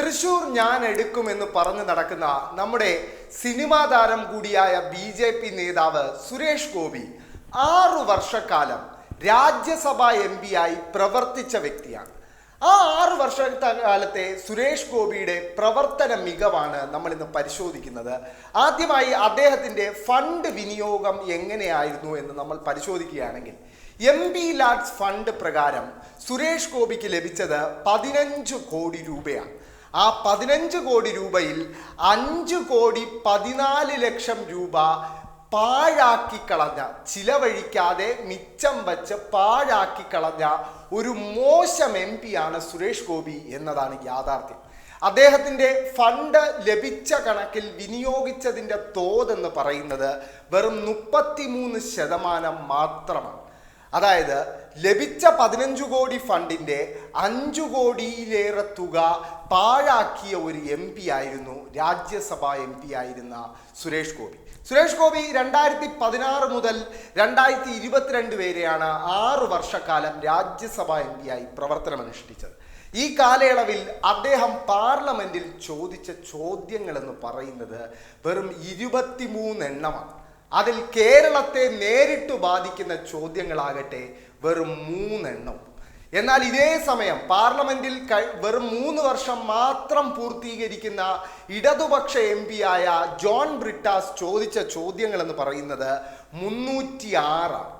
തൃശൂർ ഞാൻ എടുക്കുമെന്ന് പറഞ്ഞു നടക്കുന്ന നമ്മുടെ സിനിമാ താരം കൂടിയായ ബി ജെ പി നേതാവ് സുരേഷ് ഗോപി ആറു വർഷക്കാലം രാജ്യസഭാ എം പി ആയി പ്രവർത്തിച്ച വ്യക്തിയാണ്. ആ ആറു വർഷക്കാലത്തെ സുരേഷ് ഗോപിയുടെ പ്രവർത്തന മികവാണ് നമ്മൾ ഇന്ന് പരിശോധിക്കുന്നത്. ആദ്യമായി അദ്ദേഹത്തിന്റെ ഫണ്ട് വിനിയോഗം എങ്ങനെയായിരുന്നു എന്ന് നമ്മൾ പരിശോധിക്കുകയാണെങ്കിൽ എം പി ലാഡ്സ് ഫണ്ട് പ്രകാരം സുരേഷ് ഗോപിക്ക് ലഭിച്ചത് പതിനഞ്ച് കോടി രൂപയാണ്. ആ പതിനഞ്ച് കോടി രൂപയിൽ അഞ്ച് കോടി പതിനാല് ലക്ഷം രൂപ പാഴാക്കി കളഞ്ഞ ചിലവഴിക്കാതെ മിച്ചം വച്ച് പാഴാക്കി കളഞ്ഞ ഒരു മോശം എം ആണ് സുരേഷ് ഗോപി എന്നതാണ് യാഥാർത്ഥ്യം. അദ്ദേഹത്തിന്റെ ഫണ്ട് ലഭിച്ച കണക്കിൽ വിനിയോഗിച്ചതിന്റെ തോതെന്ന് പറയുന്നത് വെറും മുപ്പത്തിമൂന്ന് ശതമാനം മാത്രമാണ്. അതായത് ലഭിച്ച പതിനഞ്ചു കോടി ഫണ്ടിന്റെ അഞ്ചു കോടിയിലേറെ തുക പാഴാക്കിയ ഒരു എം പി ആയിരുന്നു രാജ്യസഭാ എം പി ആയിരുന്ന സുരേഷ് ഗോപി. സുരേഷ് ഗോപി രണ്ടായിരത്തി പതിനാറ് മുതൽ രണ്ടായിരത്തി ഇരുപത്തിരണ്ട് വരെയാണ് ആറു വർഷക്കാലം രാജ്യസഭാ എം പി ആയി പ്രവർത്തനമനുഷ്ഠിച്ചത്. ഈ കാലയളവിൽ അദ്ദേഹം പാർലമെന്റിൽ ചോദിച്ച ചോദ്യങ്ങൾ എന്ന് പറയുന്നത് വെറും ഇരുപത്തിമൂന്ന് എണ്ണമാണ്. അതിൽ കേരളത്തെ നേരിട്ട് ബാധിക്കുന്ന ചോദ്യങ്ങളാകട്ടെ വെറും മൂന്നെണ്ണം. എന്നാൽ ഇതേ സമയം പാർലമെന്റിൽ വെറും മൂന്ന് വർഷം മാത്രം പൂർത്തീകരിക്കുന്ന ഇടതുപക്ഷ എം ആയ ജോൺ ബ്രിട്ടാസ് ചോദിച്ച ചോദ്യങ്ങൾ എന്ന് പറയുന്നത് മുന്നൂറ്റി ആറാണ്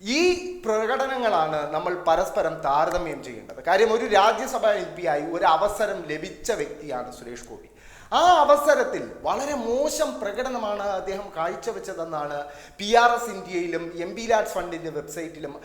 ഈ പ്രകടനങ്ങളാണ് നമ്മൾ പരസ്പരം താരതമ്യം ചെയ്യേണ്ടത്. കാര്യം ഒരു രാജ്യസഭാ എം ആയി ഒരു അവസരം ലഭിച്ച വ്യക്തിയാണ് സുരേഷ് ഗോപി. ആ അവസരത്തിൽ വളരെ മോശം പ്രകടനമാണ് അദ്ദേഹം കാഴ്ചവെച്ചതെന്നാണ് പി ആർ എസ് ഇന്ത്യയിലും എം ബി ലാറ്റ് ഫണ്ടിന്റെ വെബ്സൈറ്റിലും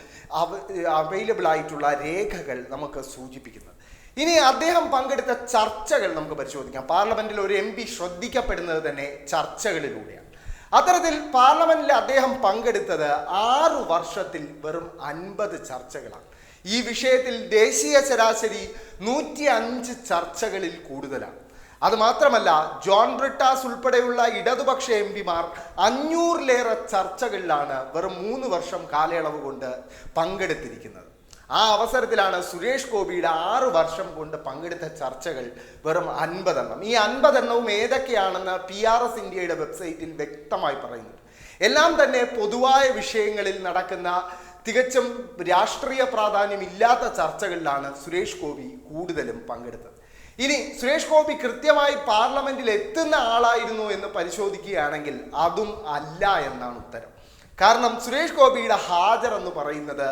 അവൈലബിൾ ആയിട്ടുള്ള രേഖകൾ നമുക്ക് സൂചിപ്പിക്കുന്നത്. ഇനി അദ്ദേഹം പങ്കെടുത്ത ചർച്ചകൾ നമുക്ക് പരിശോധിക്കാം. പാർലമെന്റിൽ ഒരു എം പി ശ്രദ്ധിക്കപ്പെടുന്നത് തന്നെ ചർച്ചകളിലൂടെയാണ്. അത്തരത്തിൽ പാർലമെന്റിൽ അദ്ദേഹം പങ്കെടുത്തത് ആറു വർഷത്തിൽ വെറും അൻപത് ചർച്ചകളാണ്. ഈ വിഷയത്തിൽ ദേശീയ ശരാശരി നൂറ്റി അഞ്ച് ചർച്ചകളിൽ കൂടുതലാണ്. അത് മാത്രമല്ല ജോൺ ബ്രിട്ടാസ് ഉൾപ്പെടെയുള്ള ഇടതുപക്ഷ എം പിമാർ അഞ്ഞൂറിലേറെ ചർച്ചകളിലാണ് വെറും മൂന്ന് വർഷം കാലയളവ് കൊണ്ട് പങ്കെടുത്തിരിക്കുന്നത്. ആ അവസരത്തിലാണ് സുരേഷ് ഗോപിയുടെ ആറു വർഷം കൊണ്ട് പങ്കെടുത്ത ചർച്ചകൾ വെറും അൻപതെണ്ണം. ഈ അൻപതെണ്ണവും ഏതൊക്കെയാണെന്ന് പി ആർ എസ് ഇന്ത്യയുടെ വെബ്സൈറ്റിൽ വ്യക്തമായി പറയുന്നുണ്ട് എല്ലാം തന്നെ പൊതുവായ വിഷയങ്ങളിൽ നടക്കുന്ന തികച്ചും രാഷ്ട്രീയ പ്രാധാന്യമില്ലാത്ത ചർച്ചകളിലാണ് സുരേഷ് ഗോപി കൂടുതലും പങ്കെടുത്തത്. ഇനി സുരേഷ് ഗോപി കൃത്യമായി പാർലമെന്റിൽ എത്തുന്ന ആളായിരുന്നു എന്ന് പരിശോധിക്കുകയാണെങ്കിൽ അതും അല്ല എന്നാണ് ഉത്തരം. കാരണം സുരേഷ് ഗോപിയുടെ ഹാജർ എന്ന് പറയുന്നത്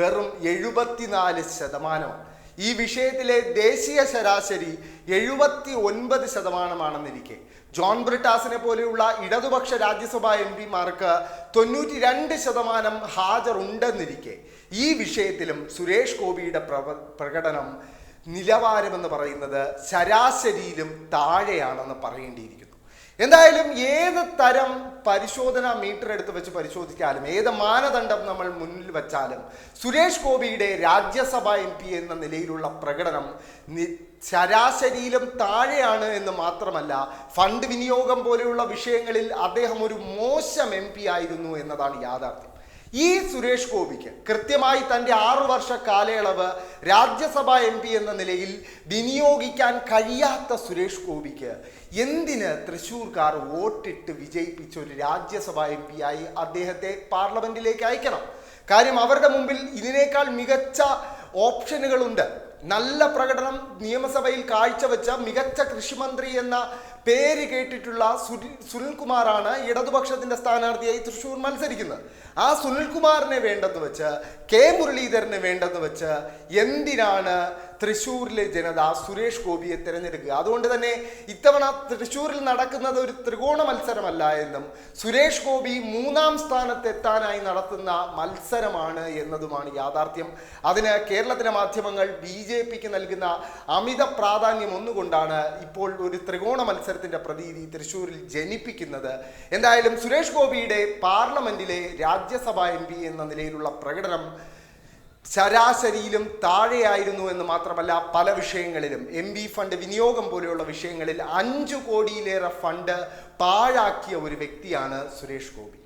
വെറും എഴുപത്തിനാല് ശതമാനമാണ്. ഈ വിഷയത്തിലെ ദേശീയ ശരാശരി എഴുപത്തി ഒൻപത് ശതമാനമാണെന്നിരിക്കെ. ജോൺ ബ്രിട്ടാസിനെ പോലെയുള്ള ഇടതുപക്ഷ രാജ്യസഭാ എം പിമാർക്ക് തൊണ്ണൂറ്റി രണ്ട് ശതമാനം ഹാജർ ഉണ്ടെന്നിരിക്കെ. ഈ വിഷയത്തിലും സുരേഷ് ഗോപിയുടെ പ്രകടനം നിലവാരമെന്ന് പറയുന്നത് ശരാശരിയിലും താഴെയാണെന്ന് പറയേണ്ടിയിരിക്കുന്നു. എന്തായാലും ഏത് തരം പരിശോധന മീറ്റർ എടുത്ത് വെച്ച് പരിശോധിച്ചാലും ഏത് മാനദണ്ഡം നമ്മൾ മുന്നിൽ വെച്ചാലും സുരേഷ് ഗോപിയുടെ രാജ്യസഭ എം പി എന്ന നിലയിലുള്ള പ്രകടനം ശരാശരിയിലും താഴെയാണ് എന്ന് മാത്രമല്ല ഫണ്ട് വിനിയോഗം പോലെയുള്ള വിഷയങ്ങളിൽ അദ്ദേഹം ഒരു മോശം എം ആയിരുന്നു എന്നതാണ് യാഥാർത്ഥ്യം. ഈ സുരേഷ് ഗോപിക്ക് കൃത്യമായി തന്റെ ആറു വർഷ കാലയളവ് രാജ്യസഭാ എം പി എന്ന നിലയിൽ വിനിയോഗിക്കാൻ കഴിയാത്ത സുരേഷ് ഗോപിക്ക് എന്തിന് തൃശ്ശൂർക്കാർ വോട്ടിട്ട് വിജയിപ്പിച്ച ഒരു രാജ്യസഭാ എം പി ആയി അദ്ദേഹത്തെ പാർലമെന്റിലേക്ക് അയക്കണം? കാര്യം അവരുടെ മുമ്പിൽ ഇതിനേക്കാൾ മികച്ച ഓപ്ഷനുകളുണ്ട്. നല്ല പ്രകടനം നിയമസഭയിൽ കാഴ്ചവെച്ച മികച്ച കൃഷിമന്ത്രി എന്ന പേര് കേട്ടിട്ടുള്ള സുനിൽ സുനിൽകുമാറാണ് ഇടതുപക്ഷത്തിന്റെ സ്ഥാനാർത്ഥിയായി തൃശ്ശൂർ മത്സരിക്കുന്നത്. ആ സുനിൽകുമാറിനെ വേണ്ടെന്ന് വെച്ച് കെ മുരളീധരനെ വേണ്ടെന്ന് വെച്ച് എന്തിനാണ് തൃശ്ശൂരിലെ ജനത സുരേഷ് ഗോപിയെ തിരഞ്ഞെടുക്കുക. അതുകൊണ്ട് തന്നെ ഇത്തവണ തൃശ്ശൂരിൽ നടക്കുന്നത് ഒരു ത്രികോണ മത്സരമല്ല എന്നും സുരേഷ് ഗോപി മൂന്നാം സ്ഥാനത്തെത്താനായി നടത്തുന്ന മത്സരമാണ് എന്നതുമാണ് യാഥാർത്ഥ്യം. അതിന് കേരളത്തിലെ മാധ്യമങ്ങൾ ബി ജെ പിക്ക് നൽകുന്ന അമിത പ്രാധാന്യം ഒന്നുകൊണ്ടാണ് ഇപ്പോൾ ഒരു ത്രികോണ മത്സരത്തിന്റെ പ്രതീതി തൃശ്ശൂരിൽ ജനിപ്പിക്കുന്നത്. എന്തായാലും സുരേഷ് ഗോപിയുടെ പാർലമെന്റിലെ രാജ്യസഭാ എം എന്ന നിലയിലുള്ള പ്രകടനം ശരാശരിയിലും താഴെയായിരുന്നു എന്ന് മാത്രമല്ല പല വിഷയങ്ങളിലും. എം ബി ഫണ്ട് വിനിയോഗം പോലെയുള്ള വിഷയങ്ങളിൽ അഞ്ചു കോടിയിലേറെ ഫണ്ട് പാഴാക്കിയ ഒരു വ്യക്തിയാണ് സുരേഷ് ഗോപി.